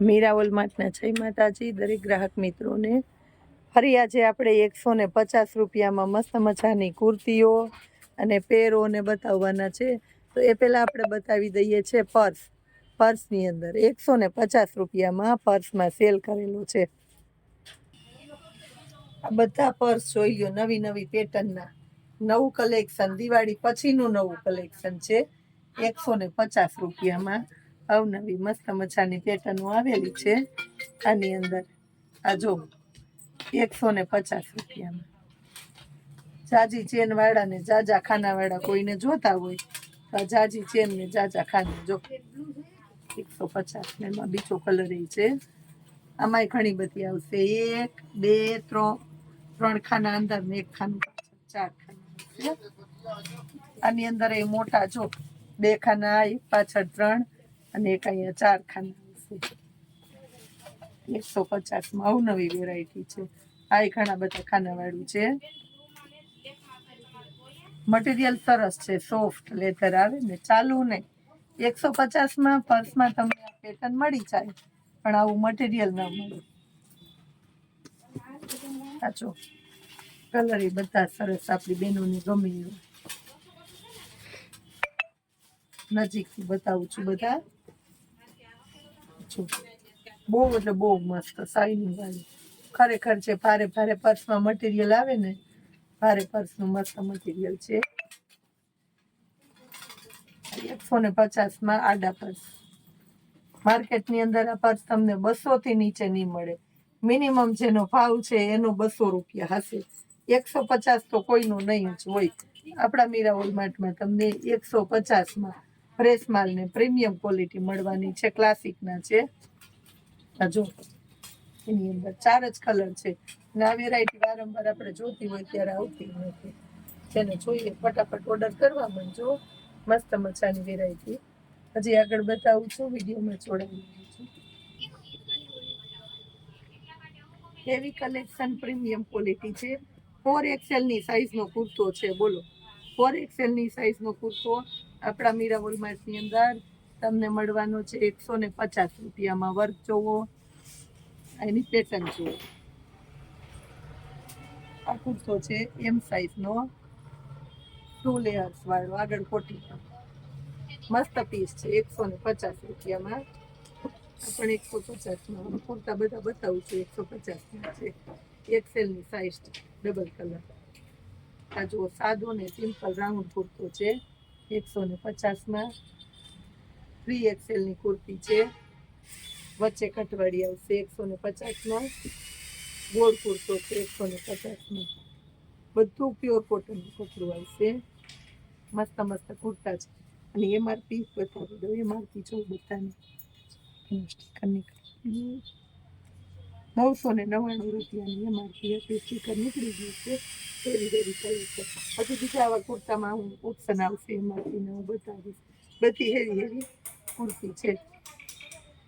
મીરાવલ માર્ટના જય માતાજી, દરેક ગ્રાહક મિત્રોને. ફરી આજે આપણે એકસો ને પચાસ રૂપિયામાં મસ્ત મજાની કુર્તીઓ અને પેરોને બતાવવાના છે. તો એ પહેલાં આપણે બતાવી દઈએ છે પર્સ. પર્સની અંદર એકસો ને પચાસ રૂપિયામાં પર્સમાં સેલ કરેલો છે. આ બધા પર્સ જોઈ લો, નવી નવી પેટર્નના. નવું કલેક્શન, દિવાળી પછીનું નવું કલેક્શન છે. એકસો ને પચાસ રૂપિયામાં. અવનવી મસ્ત મજાની પેટર્નો આવેલી છે. આની અંદર, આ જો, એકસો ને પચાસ રૂપિયામાં. જાજી ચેન વાળા ને જાજા ખાના વાળા કોઈને જોતા હોય, તો આ જાજી ચેન ને જાજા ખાના જો. એકસો પચાસ ને એમાં બીજો કલર એ છે. આમાંય ઘણી બધી આવશે. એક, બે, ત્રણ ત્રણ ખાના અંદર ને એક ખાનું ચાર ખાના આની અંદર એ મોટા જો, બે ખાના, એક પાછળ ત્રણ અને એક અહીંયા ચાર ખાના છે. એકસો પચાસમાં અવનવી વેરાયટી છે. આ ઘણા બધા ખાનાવાળું છે. મટીરિયલ સરસ છે, સોફ્ટ લેધર આવે ને, ચાલુ નહીં. એકસો પચાસમાં પર્સમાં તમને આ પેટર્ન મળી જાય, પણ આવું મટીરિયલ ના મળે. સાચો કલર એ બધા સરસ આપણી બહેનોને ગમે નજીકથી બતાવું છું બધા. જો બહુ એટલે બહુ મસ્ત શાઇનિંગ વાળી ખરેખર છે ભારે ભારે પર્સમાં મટીરિયલ આવે ને, ભારે પર્સનું મસ્ત મટીરિયલ છે. એકસો ને પચાસમાં આડા પર્સ. માર્કેટની અંદર આ પર્સ તમને બસો થી નીચે નહીં મળે. મિનિમમ જેનો ભાવ છે એનો બસો રૂપિયા હશે. એકસો પચાસ તો કોઈનું નહીં જ હોય. આપણા મીરા હોલમાર્ટમાં તમને એકસો પચાસમાં ફ્રેશ માલ ને પ્રીમિયમ ક્વોલિટી મળવાની છે ક્લાસિકના છે. આ જો, એની અંદર ચાર જ કલર છે. અને આ વેરાયટી વારંવાર આપણે જોતી હોય ત્યારે આવતી નથી જેને જોઈએ ફટાફટ ઓર્ડર કરવા માંડજો. મસ્ત મજાની વેરાયટી હજી આગળ બતાવું છું, વિડીયોમાં જોડાવી છું. હેવી કલેક્શન પ્રીમિયમ ક્વોલિટી છે. ફોર એક્સેલની સાઇઝનો કુર્તો છે, બોલો. ફોર એક્સેલની સાઇઝનો કુર્તો આપણા મીરા વોલમાર્ટની અંદર તમને મળવાનો છે એકસો ને પચાસ રૂપિયામાં વર્ક જોવો. એની પેટર્ન જુઓ. આ કુર્તો છે એમ સાઇઝનો ટુ લેયર્સ વાળો આગળ કોટી. મસ્ત પીસ છે, એકસો ને પચાસ રૂપિયામાં. પણ એકસો પચાસમાં કુર્તા બધા બતાવું છું, એકસો પચાસમાં છે. એક્સેલની સાઇઝ ડબલ કલર આ જુઓ, સાદો ને સિમ્પલ રાઉન્ડ કુર્તો છે. એકસો ને પચાસમાં થ્રી એક્સેલની કુર્તી છે. વચ્ચે કટવાડી આવશે એકસો ને પચાસમાં. ગોળ કુર્તો છે એકસો ને પચાસમાં. બધું પ્યોર કોટનનું કપડું આવશે. મસ્ત મસ્ત કુર્તા છે. અને એમઆરપી બતાવી દઉં. એમઆરપી જો બધાની. નીકળી નવસો ને નવ્વાણું રૂપિયાની એમઆરપી હતી સ્ટીકર નીકળી ગયું છે, એવી વેરી થઈ છે. પછી બીજા આવા કુર્તામાં હું ઓપ્શન આવશે એમઆરપીને હું બતાવીશ. બધી હેરી હેરી કુર્તી છે.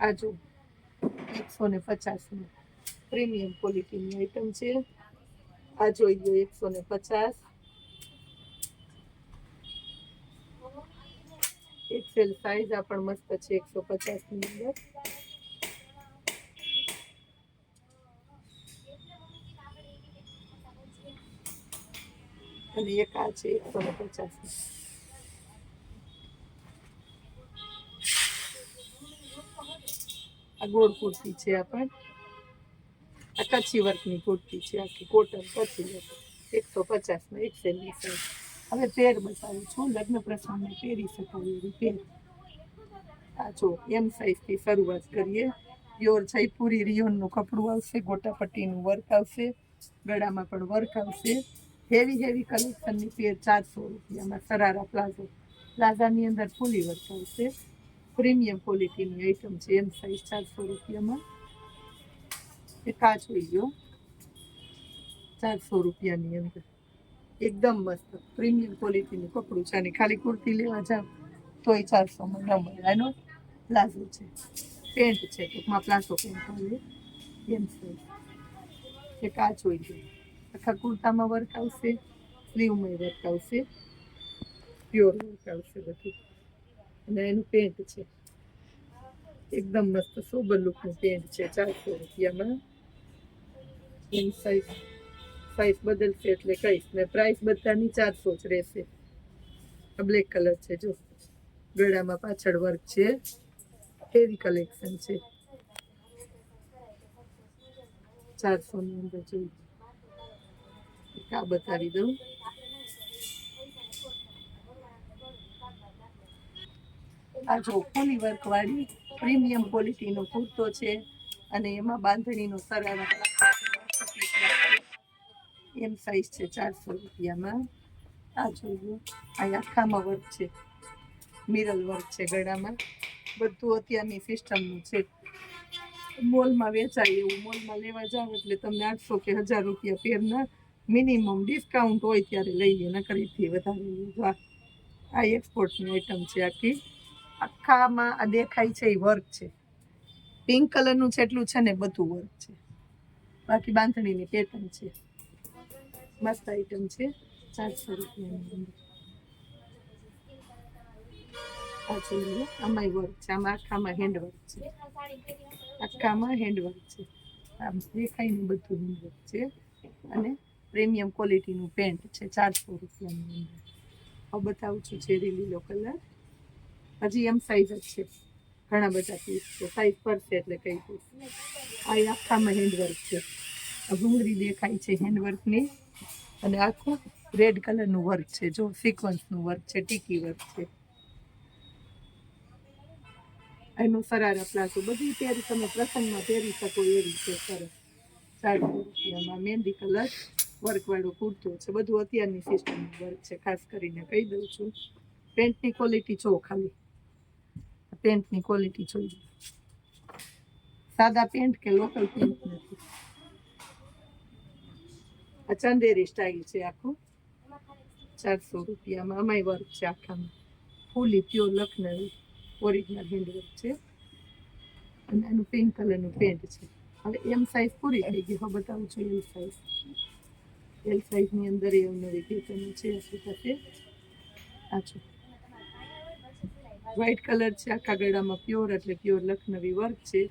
આ જો, એકસો ને પચાસની પ્રીમિયમ ક્વોલિટીની આઈટમ છે. આ જોઈ ગયો એકસો ને પચાસ. એક્સેલ સાઈઝ આ પણ મસ્ત છે, એકસો પચાસની અંદર. અને એક આ છે એકસો ને પચાસની. આ ગોળ કુર્તી છે આ પણ આ કચ્છી વર્કની કુર્તી છે, આખી કોટન કચ્છી વર્ક એકસો પચાસમાં એક્સેલની સાઈઝ હવે પેર બતાવું છું, લગ્ન પ્રસંગને પહેરી શકાય એવી પેર આ જો, એમ સાઈઝથી શરૂઆત કરીએ. પ્યોર જયપુરી રિયોનનું કપડું આવશે, ગોટાપટ્ટીનું વર્ક આવશે, ગળામાં પણ વર્ક આવશે. હેવી હેવી કલેક્શનની પેર ચારસો રૂપિયામાં સરારા પ્લાઝો પ્લાઝાની અંદર ફૂલી વર્ક આવશે પ્રીમિયમ ક્વોલિટીની આઈટમ છે. એમ સાઈઝ ચારસો રૂપિયામાં એ કાચ હોઈ ગયો. ચારસો રૂપિયાની અંદર. એકદમ મસ્ત. પ્રીમિયમ ક્વોલિટીનું કપડું છે. અને ખાલી કુર્તી લેવા જાવ તોય ચારસોમાં ન મળે. એનો પ્લાઝો છે. પેન્ટ છે. ટૂંકમાં પ્લાઝો પેન્ટ હોય. એમ સાઈઝ એ કાચ હોઈ ગયો. આખા કુર્તામાં વર્ક આવશે સ્લીવમાં વર્ક આવશે પ્યોર વર્ક આવશે બધું. અને એનું પેન્ટ છે. એકદમ મસ્ત સોબર લુકનું પેન્ટ છે, ચારસો રૂપિયામાં. એની સાઈઝ સાઈઝ બદલશે એટલે કહીશ ને પ્રાઇસ બધાની ચારસો જ રહેશે. આ બ્લેક કલર છે, જો. ગળામાં પાછળ વર્ક છે. હેવી કલેક્શન છે. ચારસો ની અંદર જોઈ. એક આ બતાવી દઉં. આ જો ફૂલી વર્ક વાળી પ્રીમિયમ ક્વોલિટીનો કુર્તો છે અને એમાં બાંધણીનો સરારા એમ સાઈઝ છે ચારસો રૂપિયામાં. આ જોયું આ આખામાં વર્ક છે. મિરલ વર્ક છે ગળામાં. બધું અત્યારની સિસ્ટમનું છે. મોલમાં વેચાય એવું. મોલમાં લેવા જાવ એટલે તમને આઠસો કે હજાર રૂપિયા પેરના મિનિમમ ડિસ્કાઉન્ટ હોય ત્યારે લઈએ નકરીથી વધારે આ એક્સપોર્ટની આઈટમ છે આખી. આખામાં આ દેખાય છે એ વર્ક છે. પિંક કલરનું જેટલું છે ને બધું વર્ક છે. બાકી બાંધણીની પેટર્ન છે. મસ્ત આઈટમ છે. ચારસો રૂપિયાની અંદર. આ આમાંય વર્ક છે. આમાં આખામાં હેન્ડવર્ક છે. આખામાં હેન્ડવર્ક છે. આમ દેખાય ને બધું હેન્ડવર્ક છે. અને પ્રીમિયમ ક્વોલિટીનું પેન્ટ છે, ચારસો રૂપિયાની અંદર. હવે બતાવું છું ચેરી લીલો કલર. હજી એમ સાઈઝ જ છે. ઘણા બધા પીસ છે સાઈઝ છે એટલે કઈ પીસ આ આખામાં હેન્ડવર્ક છે. ભૂંગળી દેખાય છે હેન્ડવર્કની અને આખું રેડ કલરનું વર્ક છે. જો સિક્વન્સનું વર્ક છે, ટીકી વર્ક છે. એનું સરારા પ્લાઝો બધી ત્યારે તમે પ્રસંગમાં પહેરી શકો એવી છે, સરસ. ચારસો રૂપિયામાં મહેંદી કલર. વર્કવાળો કુર્તો છે. બધું અત્યારની સિસ્ટમનું વર્ક છે. ખાસ કરીને કહી દઉં છું. પેન્ટની ક્વોલિટી જો ખાલી. પેન્ટની ક્વોલિટી જોઈ સાદા પેન્ટ કે લોકલ પેન્ટ નથી. આ ચંદેરી સ્ટાઇલ છે આખું. ચારસો રૂપિયામાં. અમાય વર્ક છે આખામાં. ફૂલી પ્યોર લખનવી. ઓરિજિનલ હેન્ડવર્ક છે. અને એનું પિંક કલરનું પેન્ટ છે. હવે એમ સાઇઝ પૂરી થઈ ગઈ. હવે બતાવું છું એમ સાઈઝ એલ સાઈઝની અંદર એ નવી પેટર્ન છે આપણી પાસે આ છે. વ્હાઇટ કલર છે, આખા ગળામાં પ્યોર એટલે પ્યોર લખનવી વર્ક છે.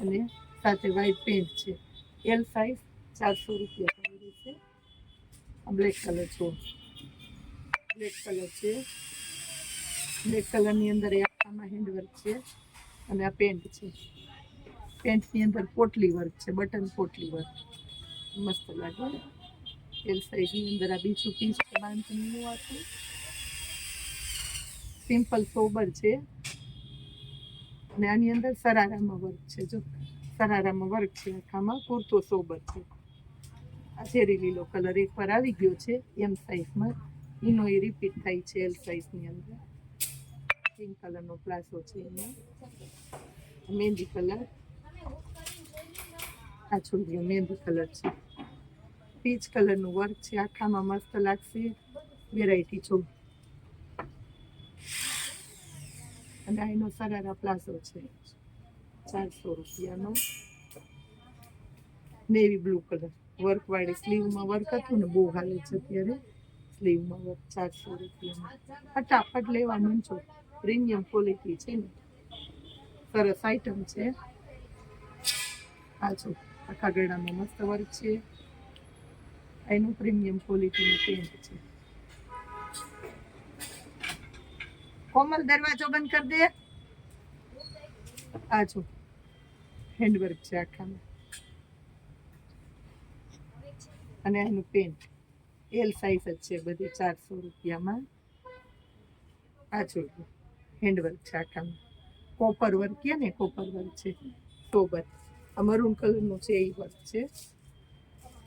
અને સાથે વ્હાઇટ પેન્ટ છે. એલ સાઈઝ ચારસો રૂપિયા રહેશે આ બ્લેક કલર છો. બ્લેક કલર છે. બ્લેક કલરની અંદર એ આખામાં હેન્ડવર્ક છે. અને આ પેન્ટ છે. પેન્ટની અંદર પોટલી વર્ક છે બટન પોટલી વર્ક મસ્ત લાગે. એલ સાઈઝની અંદર આ બીજું પીસ બાંધણીનું આખું સિમ્પલ સોબર છે અને આની અંદર સરારામાં વર્ક છે જો સરારામાં વર્ક છે આખામાં પૂરતો સોબર છે આ ચેરી લીલો કલર એકવાર આવી ગયો છે એમ સાઈઝમાં એનો એ રિપીટ થાય છે એલ સાઈઝની અંદર પિંક કલરનો પ્લાસો છે એમાં મહેંદી કલર આ છોડીઓ મહેંદી કલર છે પીચ કલરનું વર્ક છે, આખામાં મસ્ત લાગશે. વેરાયટી છો. અને એનો સરારા પ્લાઝો છે. ચારસો રૂપિયાનો. નેવી બ્લુ કલર વર્ક વાળી સ્લીવમાં વર્ક હતું ને, બહુ હાલે છે અત્યારે. સ્લીવમાં વર્ક ચારસો રૂપિયામાં. ફટાફટ લેવા છો પ્રીમિયમ ક્વોલિટી છે ને. સરસ આઈટમ છે. આ આખા ગળામાં મસ્ત વર્ક છે. એનું પ્રીમિયમ ક્વોલિટીનું પેન્ટ છે કોમલ દરવાજો બંધ કરી દે આ જો હેન્ડવર્ક છે આખામાં અને એનું પેન્ટ એલ સાઇઝ જ છે બધી ચારસો રૂપિયામાં આ જો હેન્ડવર્ક છે આખામાં કોપર વર્ક કે ને કોપર વર્ક છે સોબર આ મરૂન કલરનું છે એ વર્ક છે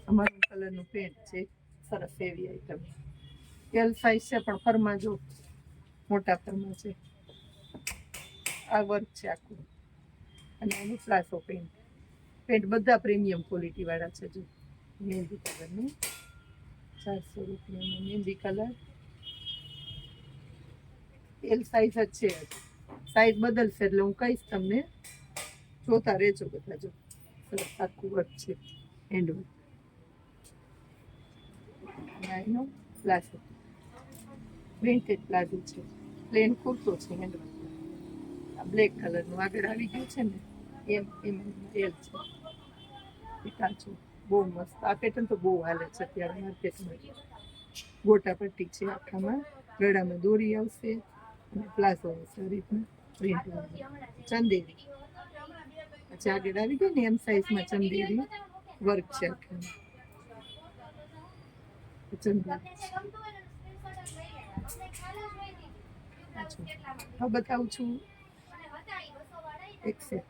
આ મરૂન કલરનું પેન્ટ છે, સરસ એવી આઈટમ એલ સાઈઝ છે, પણ ફરમાં જો મોટા ફરમાં છે. આ વર્ક છે આખું. અને આનું ફ્લાસો પેન્ટ પેન્ટ બધા પ્રીમિયમ ક્વોલિટી વાળા છે જો. મહેંદી કલરનું ચારસો રૂપિયાનું મહેંદી કલર એલ સાઈઝ જ છે સાઈઝ બદલશે એટલે હું કહીશ તમને, જોતા રહેજો બધા જો. સરસ આખું વર્ક છે. એન્ડ વર્ક અને એનો પ્લાઝો પ્રિન્ટેડ પ્લાઝો છે પ્લેન કુર્તો છે હેન્ડ આ બ્લેક કલરનું આગળ આવી ગયું છે ને એમ એમ એલ છે કાચું બહુ મસ્ત આ પેટર્ન તો બહુ હાલે છે અત્યારે માર્કેટમાં ગોટા પટ્ટી છે આખામાં ગળામાં દોરી આવશે અને પ્લાઝો આવશે આ રીતના પ્રિન્ટ ચંદેરી પછી આગળ આવી ગઈ ને એમ સાઈઝમાં ચંદેરી વર્ક છે આખામાં હવે બતાવું છું. એક સેટ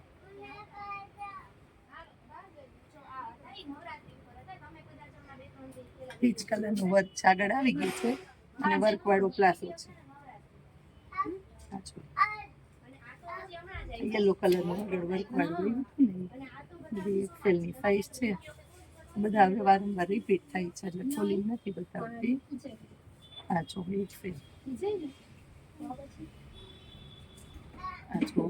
પીચ કલરનું વર્ક છે આવી ગયું છે અને વર્ક વાળો પ્લાસો છે. યલો કલરનું આગળ વર્ક વાળું બધી એક્સેલની સાઈઝ છે. બધા હવે વારંવાર રિપીટ થાય છે એટલે ખોલી નથી બતાવતી. આ જો ફેર આ જો.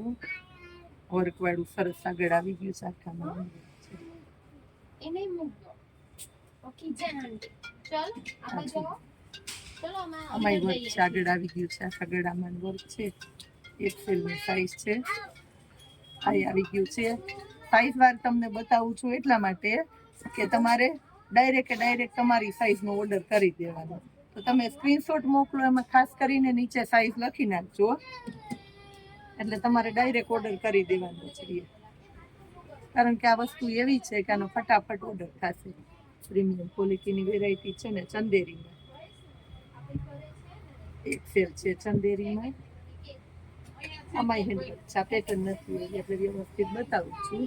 વર્ક વાળું સરસ આગળ આવી ગયું છે આખામાં એને મૂકજો ઓકે જાન ચલ આપણે જાઓ. અમારી વર્ક. છે આગળ આવી ગયું છે આખા ગળામાં વર્ક છે. એક્સેલની સાઈઝ છે. આ આવી ગયું છે. સાઈઝ વાર તમને બતાવું છું એટલા માટે કે તમારે ડાયરેક્ટ ડાયરેક્ટ તમારી સાઈઝનો ઓર્ડર કરી દેવાનો. તો તમે સ્ક્રીનશોટ મોકલો, એમાં ખાસ કરીને નીચે સાઈઝ લખી નાખજો એટલે તમારે ડાયરેક્ટ ઓર્ડર કરી દેવાનો છે કારણ કે આ વસ્તુ એવી છે કે આનો ફટાફટ ઓર્ડર થશે. પ્રીમિયમ ક્વોલિટીની વેરાયટી છે ને ચંદેરીમાં. એક્સેલ છે ચંદેરીમાં. આમાંય હેન્ડવર્ક છે. પેટર્ન નથી, એટલે વ્યવસ્થિત બતાવું છું.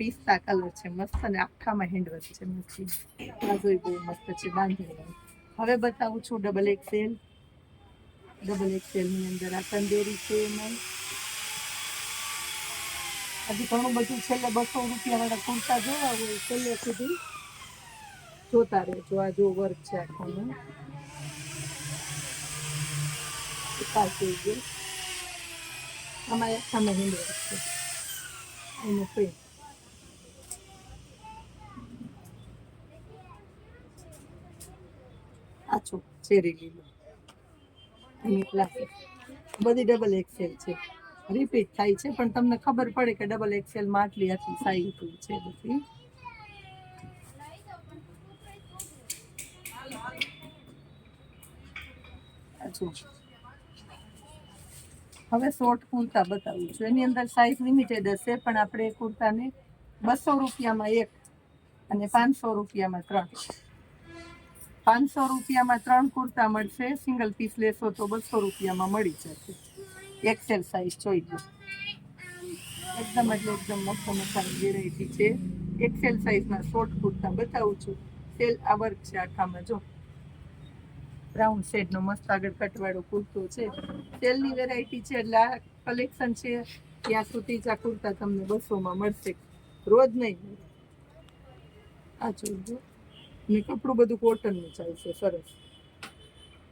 પિસ્તા કલર છે મસ્ત અને આખામાં હેન્ડવર્ક છે મસ્તી. પ્લાઝોય બહુ મસ્ત છે બાંધણી હવે બતાવું છું ડબલ એક્સેલ ડબલ એક્સેલની અંદર આ તંદેરી છે એમાં હજી ઘણું બધું છેલ્લે બસો રૂપિયાવાળા કુર્તા જોવા હોય છેલ્લે સુધી. જોતા રહેજો, આ જો વર્ક છે આખામાં. પાછી ગયું અમારે આખામાં હેન્ડવર્ક છે. એનું પ્રિન્ટ આછું ચેરી લીલો એની ક્લાસિક બધી ડબલ એક્સેલ છે. રિપીટ થાય છે, પણ તમને ખબર પડે કે ડબલ એક્સેલમાં આટલી આટલી સાઈઝ છે બધી. હવે શોર્ટ કુર્તા બતાવું છું. એની અંદર સાઈઝ લિમિટેડ હશે, પણ આપણે કુર્તાને બસો રૂપિયામાં એક અને પાંચસો રૂપિયામાં ત્રણ. પાંચસો રૂપિયામાં ત્રણ કુર્તા મળશે સિંગલ પીસ લેશો તો બસો રૂપિયામાં મળી જશે. એક્સેલ સાઇઝ જોઈ લો. એકદમ એટલે એકદમ મોટો મસાની વેરાયટી છે. એક્સેલ સાઇઝના શોર્ટ કુર્તા બતાવું છું. સેલ આ વર્ક છે આખામાં, જો. બ્રાઉન શેડનો મસ્ત આગળ કટવાળો કુર્તો છે. સેલની વેરાયટી છે એટલે આ કલેક્શન છે. ત્યાં સુધી જ આ કુર્તા તમને બસોમાં મળશે. રોજ નહીં. આ જોજો ને કપડું બધું કોટનનું ચાલશે સરસ.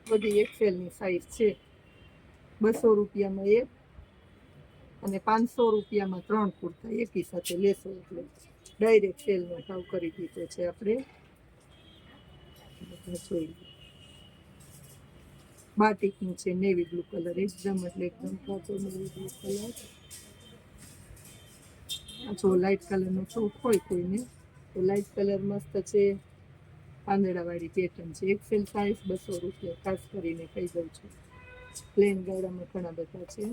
બધી એક્સેલની સાઈઝ છે. બસો રૂપિયામાં એક અને પાંચસો રૂપિયામાં ત્રણ કુર્તા એકી સાથે લેશો એટલે ડાયરેક્ટ સેલનો ભાવ કરી દીધો છે આપણે. જોઈએ જોઈ બાટિકનું છે નેવી બ્લુ કલર એકદમ એટલે એકદમ કાચો નેવી બ્લુ કલર જો લાઇટ કલરનો શોખ હોય કોઈને, તો લાઇટ કલર મસ્ત છે. પાંદડાવાળી પેટર્ન છે. એક્સેલ સાઈઝ બસો રૂપિયા, ખાસ કરીને કહી દઉં છું. પ્લેન ગાળામાં ઘણા બધા છે.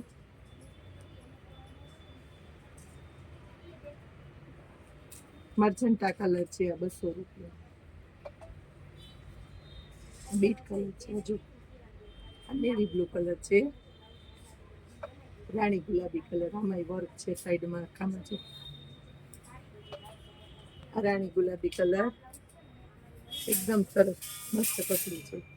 મર્જન્ટા કલર છે આ બસો રૂપિયા. બીટ કલર છે હજુ. આ નેવી બ્લુ કલર છે. રાણી ગુલાબી કલર આમાંય વર્ક છે સાઈડમાં આખામાં છે રાણી ગુલાબી કલર એકદમ સરસ. મસ્ત કપડું છે.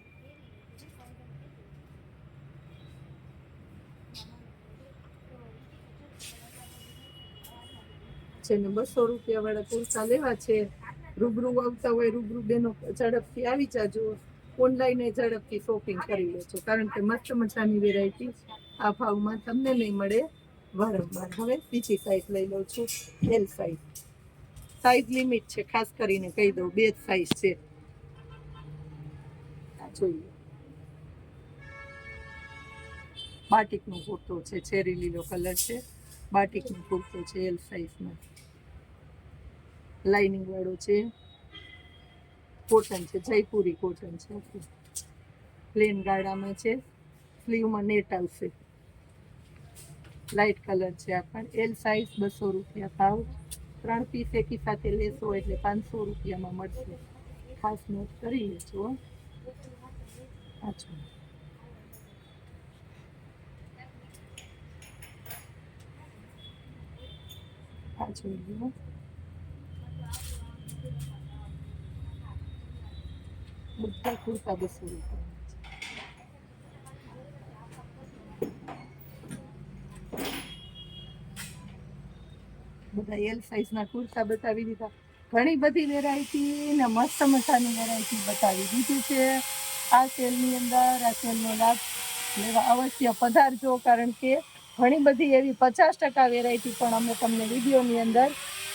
ને બસો રૂપિયા વાળા કુર્તા લેવા છે, રૂબરૂ આવતા હોય, રૂબરૂ બેનો ઝડપથી આવી જાજો. ઓનલાઈન ઝડપથી શોપિંગ કરી લેજો. કારણ કે મસ્ત મજાની વેરાયટી આ ભાવમાં તમને નહીં મળે. વારંવાર. હવે બીજી સાઈઝ લઈ લઉં છું. એલ સાઈઝ સાઈઝ લિમિટ છે, ખાસ કરીને કહી દઉં. બે જ સાઈઝ છે. આ જોઈએ. બાટિકનો કુર્તો છે, ચેરી લીલો કલર છે. બાટિકનો કુર્તો છે એલ સાઇઝમાં લાઇનિંગ વાળો છે. કોટન છે, જયપુરી કોટન છે. પ્લેન ગાળામાં છે. સ્લીવમાં નેટ આવશે. લાઇટ કલર છે આ પણ. એલ સાઇઝ બસો રૂપિયા ભાવ. ત્રણ પીસ એકી સાથે લેશો એટલે પાંચસો રૂપિયામાં મળશે. ખાસ નોટ કરી લેજો. અચ્છા. આ બધા કુર્તા બસો સાઇઝના કુર્તા બતાવી દીધા. ઘણી બધી વેરાયટી ને મસ્ત મસાની વેરાયટી બતાવી દીધી છે. આ સેલની અંદર, આ સેલનો લાભ લેવા અવશ્ય પધારજો, કારણ કે ઘણી બધી એવી પચાસ ટકા વેરાયટી પણ અમે તમને વિડીયોની અંદર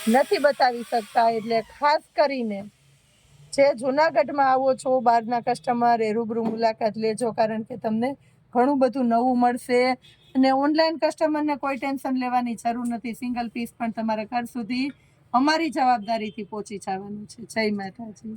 નથી બતાવી શકતા. એટલે ખાસ કરીને જે જુનાગઢમાં આવો છો, બહારના કસ્ટમર એ રૂબરૂ મુલાકાત લેજો, કારણ કે તમને ઘણું બધું નવું મળશે. અને ઓનલાઈન કસ્ટમરને કોઈ ટેન્શન લેવાની જરૂર નથી. સિંગલ પીસ પણ તમારા ઘર સુધી અમારી જવાબદારીથી પહોંચી જવાનું છે. જય માતાજી.